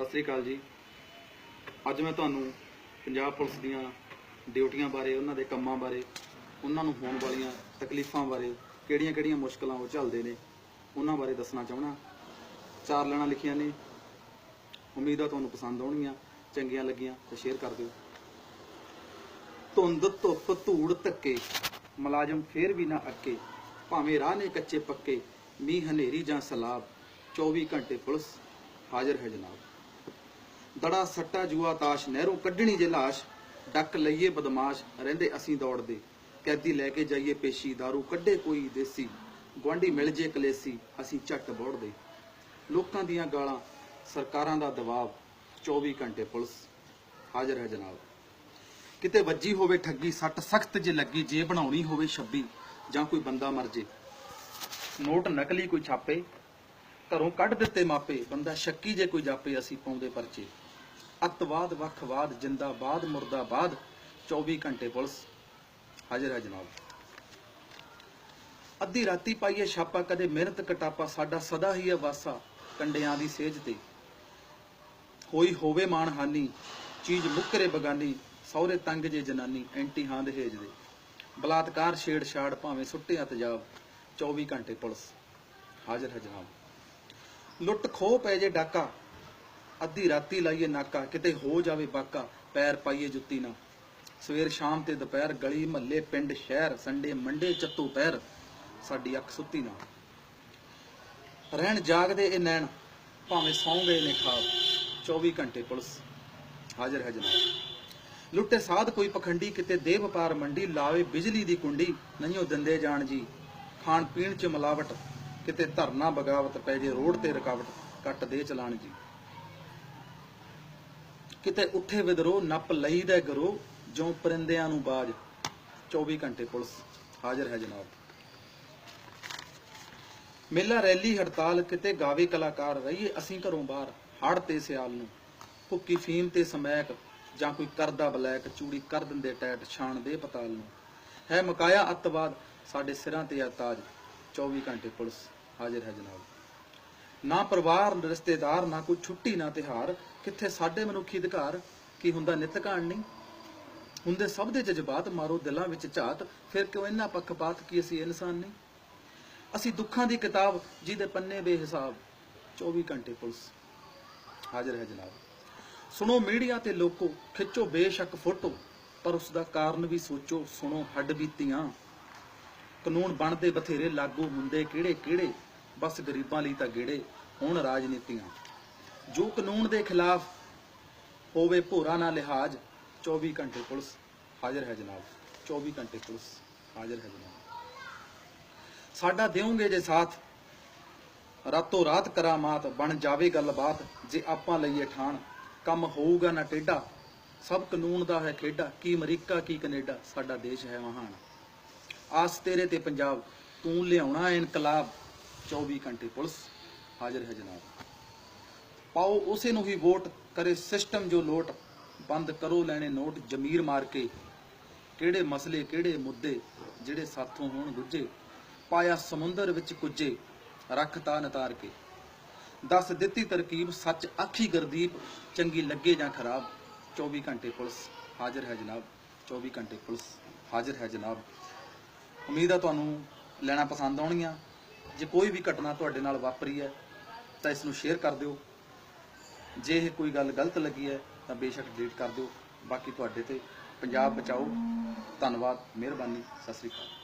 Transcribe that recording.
ਸਤਿ ਸ੍ਰੀ ਅਕਾਲ ਜੀ। ਅੱਜ ਮੈਂ ਤੁਹਾਨੂੰ ਪੰਜਾਬ ਪੁਲਿਸ ਦੀਆਂ ਡਿਊਟੀਆਂ ਬਾਰੇ, ਉਹਨਾਂ ਦੇ ਕੰਮਾਂ ਬਾਰੇ, ਉਹਨਾਂ ਨੂੰ ਹੋਣ ਵਾਲੀਆਂ ਤਕਲੀਫਾਂ ਬਾਰੇ, ਕਿਹੜੀਆਂ-ਕਿਹੜੀਆਂ ਮੁਸ਼ਕਲਾਂ ਉਹ ਝੱਲਦੇ ਨੇ, ਉਹਨਾਂ ਬਾਰੇ ਦੱਸਣਾ ਚਾਹਣਾ ਚਾਰ ਲੈਣਾ ਲਿਖੀਆਂ ਨੇ। ਉਮੀਦ ਆ ਤੁਹਾਨੂੰ ਪਸੰਦ ਆਉਣਗੀਆਂ, ਚੰਗੀਆਂ ਲੱਗੀਆਂ ਤਾਂ ਸ਼ੇਅਰ ਕਰ ਦਿਓ। ਧੁੰਦ, ਧੁੱਪ, ਧੂੜ, ਧੱਕੇ, ਮੁਲਾਜ਼ਮ ਫੇਰ ਵੀ ਨਾ ਅੱਕੇ, ਭਾਵੇਂ ਰਾਹ ਨੇ ਕੱਚੇ ਪੱਕੇ, ਮੀਂਹ ਹਨੇਰੀ ਜਾਂ ਸਲਾਬ 24 ਘੰਟੇ ਪੁਲਿਸ ਹਾਜ਼ਰ ਹੈ ਜਨਾਬ। ਦੜਾ ਸੱਟਾ ਜੂਆ ਤਾਸ਼, ਨਹਿਰੋਂ ਕੱਢਣੀ ਜੇ ਲਾਸ਼, ਡੱਕ ਲਈਏ ਬਦਮਾਸ਼, ਰਹਿੰਦੇ ਅਸੀਂ ਦੌੜਦੇ। ਕੈਦੀ ਲੈ ਕੇ ਜਾਈਏ ਪੇਸ਼ੀ, दारू ਕੱਢੇ ਕੋਈ ਦੇਸੀ। ਗੁਆਂਢੀ ਮਿਲ ਜੇ ਕਲੇਸੀ, ਅਸੀਂ ਝੱਟ ਬੋੜਦੇ। ਲੋਕਾਂ ਦੀਆਂ ਗਾਲਾਂ, ਸਰਕਾਰਾਂ ਦਾ ਦਬਾਅ 24 ਘੰਟੇ ਪੁਲਿਸ। ਹਾਜ਼ਰ ਹੈ ਜਨਾਬ। ਕਿਤੇ ਵੱਜੀ ਹੋਵੇ ਠੱਗੀ, ਸੱਟ ਸਖਤ ਜੇ ਲੱਗੀ, ਜੇ ਬਣਾਉਣੀ ਹੋਵੇ 26 ਜਾਂ ਕੋਈ ਬੰਦਾ ਮਰ ਜੇ। ਨੋਟ ਨਕਲੀ ਕੋਈ ਛਾਪੇ, ਘਰੋਂ ਕੱਢ ਦਿੱਤੇ ਮਾਪੇ, ਬੰਦਾ ਸ਼ੱਕੀ ਜੇ ਕੋਈ ਜਾਪੇ, ਅਸੀਂ ਪਾਉਂਦੇ ਪਰਚੇ। ਅੱਤਵਾਦ, ਵੱਖਵਾਦ, ਜਿੰਦਾਬਾਦ, ਮੁਰਦਾਬਾਦ 24 ਘੰਟੇ ਪੁਲਿਸ। ਹਾਜ਼ਰ ਹੈ ਜਨਾਬ। ਅੱਧੀ ਰਾਤੀ ਪਾਈਏ ਛਾਪਾ, ਕਦੇ ਮਿਹਨਤ ਕਟਾਪਾ, ਸਾਡਾ ਸਦਾ ਹੀ ਹੈ ਵਾਸਾ ਕੰਡਿਆਂ ਦੀ ਸੇਜ ਤੇ। ਹੋਈ ਹੋਵੇ ਮਾਣਹਾਨੀ, ਚੀਜ਼ ਮੁੱਕਰੇ ਬਗਾਨੀ, ਸਹੁਰੇ ਤੰਗ ਜੇ ਜਨਾਨੀ, ਐਂਟੀ ਹਾਂ ਦਹੇਜ ਦੇ। ਬਲਾਤਕਾਰ ਛੇੜਛਾੜ ਭਾਵੇਂ ਸੁੱਟਿਆ ਤਜਾਬ 24 ਘੰਟੇ ਪੁਲਿਸ। ਹਾਜ਼ਰ ਹੈ ਜਨਾਬ। ਲੁੱਟ ਖੋਹ ਪੈ ਜੇ ਡਾਕਾ ਅੱਧੀ ਰਾਤੀ ਲਾਈਏ ਨਾਕਾ, ਕਿਤੇ ਹੋ ਜਾਵੇ ਬਾਕਾ, ਪੈਰ ਪਾਈਏ ਜੁੱਤੀ ਨਾ। ਸਵੇਰ ਸ਼ਾਮ ਤੇ ਦੁਪਹਿਰ ਗਲੀ, ਮਹੱਲੇ, ਪਿੰਡ, ਸ਼ਹਿਰ, ਸੰਡੇ, ਮੰਡੇ, ਚੱਤੂ, ਪੈਰ। ਸਾਡੀ ਅੱਖ ਸੁੱਤੀ ਨਾ। ਰਹਿਣ ਜਾਗਦੇ ਇਹ ਨੈਣ, ਭਾਵੇਂ ਸੌਂ ਗਏ ਨੇ ਖਾਬ। 24 ਘੰਟੇ ਪੁਲਿਸ ਹਾਜ਼ਰ ਹੈ ਜਨਾਬ। ਲੁੱਟੇ ਸਾਧ ਕੋਈ ਪਖੰਡੀ, ਕਿਤੇ ਦੇ ਵਪਾਰ ਮੰਡੀ, ਲਾਵੇ ਬਿਜਲੀ ਦੀ ਕੁੰਡੀ ਨਹੀਂਓ ਦਿੰਦੇ ਜਾਣ ਜੀ। ਖਾਣ ਪੀਣ ਚ ਮਿਲਾਵਟ, ਕਿਤੇ ਧਰਨਾ ਬਗਾਵਤ ਪੈ ਜੇ ਰੋਡ ਤੇ ਰੁਕਾਵਟ, ਕੱਟ ਦੇ ਚਲਾਣ ਜੀ। ਕਿਤੇ ਉੱਠੇ ਵਿਦਰੋ ਨੱਪ ਲਈਦਾ ਗਰੋ ਜੋ ਪਰਿੰਦਿਆਂ ਨੂੰ ਬਾਜ। 24 ਘੰਟੇ ਪੁਲਿਸ ਹਾਜ਼ਰ ਹੈ ਜਨਾਬ। ਮੇਲਾ, ਰੈਲੀ, ਹੜਤਾਲ, ਕਿਤੇ ਗਾਵੇ ਕਲਾਕਾਰ ਰਹੀਏ, ਅਸੀਂ ਘਰੋਂ ਬਾਹਰ ਹੜ ਤੇ ਸਿਆਲ ਨੂੰ। ਭੁੱਕੀ ਫੀਮ ਤੇ ਸਮੈਕ, ਜਾਂ ਕੋਈ ਕਰਦਾ ਬਲੈਕ, ਚੂੜੀ ਕਰ ਦਿੰਦੇ ਟੈਟ ਛਾਣ ਦੇ ਪਤਾਲ ਨੂੰ। ਹੈ ਮਕਾਇਆ ਅੱਤਵਾਦ, ਸਾਡੇ ਸਿਰਾਂ ਤੇ ਆ ਤਾਜ। 24 ਘੰਟੇ ਪੁਲਿਸ ਹਾਜ਼ਰ ਹੈ ਜਨਾਬ। ਨਾ ਪਰਿਵਾਰ ਰਿਸ਼ਤੇਦਾਰ, ਨਾ ਕੋਈ ਛੁੱਟੀ, ਨਾ ਤਿਹਾਰ ਕਿੱਥੇ ਸਾਡੇ ਮਨੁੱਖੀ ਅਧਿਕਾਰ? ਕੀ ਹੁੰਦਾ ਨਿਤ ਕਹਾਣੀ ਹੁੰਦੇ ਸਭ ਦੇ ਜਜ਼ਬਾਤ ਮਾਰੋ ਦਿਲਾਂ ਵਿੱਚ ਝਾਤ। ਫਿਰ ਕਿਉਂ ਇੰਨਾ ਪੱਖਪਾਤ? ਕੀ ਅਸੀਂ ਇਨਸਾਨ ਨਹੀਂ? ਅਸੀਂ ਦੁੱਖਾਂ ਦੀ ਕਿਤਾਬ ਜਿਹਦੇ ਪੰਨੇ ਬੇਹਿਸਾਬ। 24 ਘੰਟੇ ਪੁਲਿਸ। ਹਾਜ਼ਰ ਹੈ ਜਨਾਬ। ਸੁਣੋ ਮੀਡੀਆ ਤੇ ਲੋਕੋ, ਖਿੱਚੋ ਬੇਸ਼ੱਕ ਫੋਟੋ। ਪਰ ਉਸ ਦਾ ਕਾਰਨ ਵੀ ਸੋਚੋ, ਸੁਣੋ ਹੱਡ ਬੀਤੀਆਂ। ਕਾਨੂੰਨ ਬਣਦੇ ਬਥੇਰੇ, ਲਾਗੂ ਹੁੰਦੇ ਕਿਹੜੇ ਕਿਹੜੇ ਬਸ ਗਰੀਬਾਂ ਲਈ ਤਾਂ ਗੇੜੇ ਹੁਣ ਰਾਜਨੀਤੀਆਂ। ਜੋ ਕਾਨੂੰਨ ਦੇ ਖਿਲਾਫ ਹੋਵੇ ਭੋਰਾ ਨਾ ਲਿਹਾਜ਼ 24 ਘੰਟੇ ਪੁਲਿਸ ਹਾਜ਼ਰ ਹੈ ਜਨਾਬ। 24 ਘੰਟੇ ਪੁਲਿਸ ਹਾਜ਼ਰ ਹੈ ਜਨਾਬ। ਸਾਡਾ ਦਿਓਗੇ ਜੇ ਸਾਥ, ਰਾਤੋਂ ਰਾਤ ਕਰਾਮਾਤ ਬਣ ਜਾਵੇ ਗੱਲਬਾਤ, ਜੇ ਆਪਾਂ ਲਈਏ ਠਾਣ, ਕੰਮ ਹੋਊਗਾ ਨਾ ਟੇਢਾ। ਸਭ ਕਾਨੂੰਨ ਦਾ ਹੈ ਖੇਡਾ, ਕੀ ਅਮਰੀਕਾ, ਕੀ ਕੈਨੇਡਾ, ਸਾਡਾ ਦੇਸ਼ ਹੈ ਮਹਾਨ। ਆਸ ਤੇਰੇ ਤੇ ਪੰਜਾਬ, ਤੂੰ ਲਿਆਉਣਾ ਇਨਕਲਾਬ 24 ਘੰਟੇ ਪੁਲਿਸ ਹਾਜ਼ਰ ਹੈ ਜਨਾਬ ਪਾਓ ਉਸੇ ਨੂੰ ਹੀ ਵੋਟ ਕਰੇ ਸਿਸਟਮ ਜੋ ਲੋਟ ਬੰਦ ਕਰੋ ਲੈਣੇ ਨੋਟ ਜ਼ਮੀਰ ਮਾਰ ਕੇ ਕਿਹੜੇ ਮਸਲੇ ਕਿਹੜੇ ਮੁੱਦੇ ਜਿਹੜੇ ਸਾਥੋਂ ਹੋਣ ਗੁੱਜੇ ਪਾਇਆ ਸਮੁੰਦਰ ਵਿੱਚ ਕੁੱਜੇ ਰੱਖਤਾ ਨਤਾਰ ਕੇ ਦੱਸ ਦਿੱਤੀ ਤਰਕੀਬ ਸੱਚ ਆਖੀ ਗਰਦੀਪ ਚੰਗੀ ਲੱਗੇ ਜਾਂ ਖਰਾਬ 24 ਘੰਟੇ ਪੁਲਿਸ ਹਾਜ਼ਰ ਹੈ ਜਨਾਬ 24 ਘੰਟੇ ਪੁਲਿਸ ਹਾਜ਼ਰ ਹੈ ਜਨਾਬ ਉਮੀਦ ਆ ਤੁਹਾਨੂੰ ਲੈਣਾ ਪਸੰਦ ਆਉਣਗੀਆਂ ਜੇ ਕੋਈ ਵੀ ਘਟਨਾ ਤੁਹਾਡੇ ਨਾਲ ਵਾਪਰੀ ਹੈ, ਤਾਂ ਇਸ ਨੂੰ ਸ਼ੇਅਰ ਕਰ ਦਿਓ। ਜੇ ਇਹ ਕੋਈ ਗੱਲ ਗਲਤ ਲੱਗੀ ਹੈ, ਤਾਂ ਬੇਸ਼ੱਕ ਡਿਲੀਟ ਕਰ ਦਿਓ। ਬਾਕੀ ਤੁਹਾਡੇ ਤੇ ਪੰਜਾਬ ਬਚਾਓ। ਧੰਨਵਾਦ, ਮਿਹਰਬਾਨੀ, ਸਤਿ ਸ੍ਰੀ ਅਕਾਲ।